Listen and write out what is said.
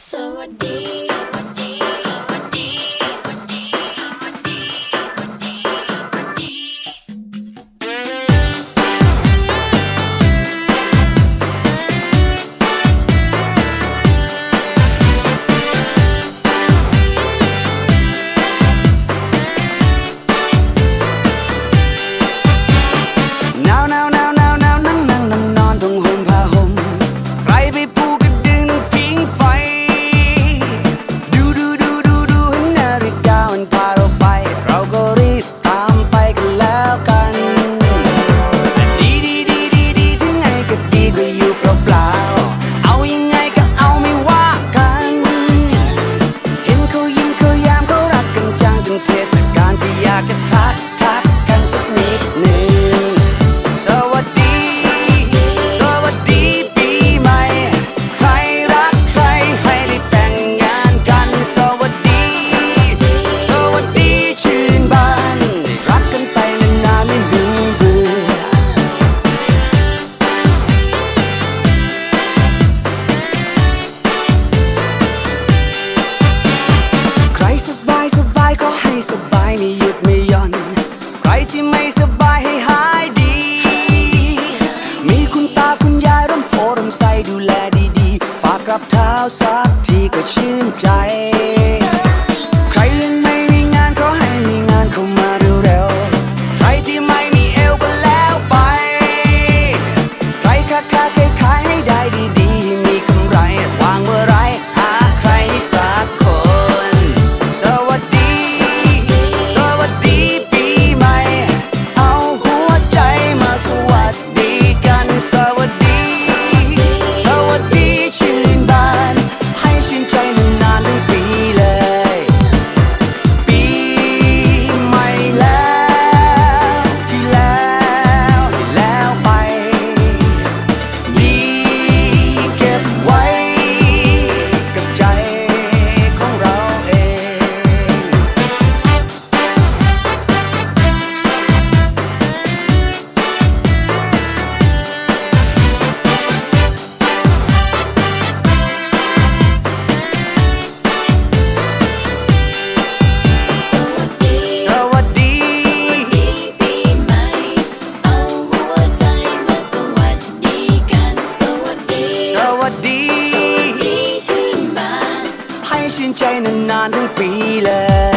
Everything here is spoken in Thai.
So I did. ที่ไม่สบายให้หายดี มีคุณตาคุณยายร่มโพร่มใสดูแลดีๆ ฝากกับเท้าสักทีก็ชื่นใจ ชื่นใจนานๆทั้งปีเลย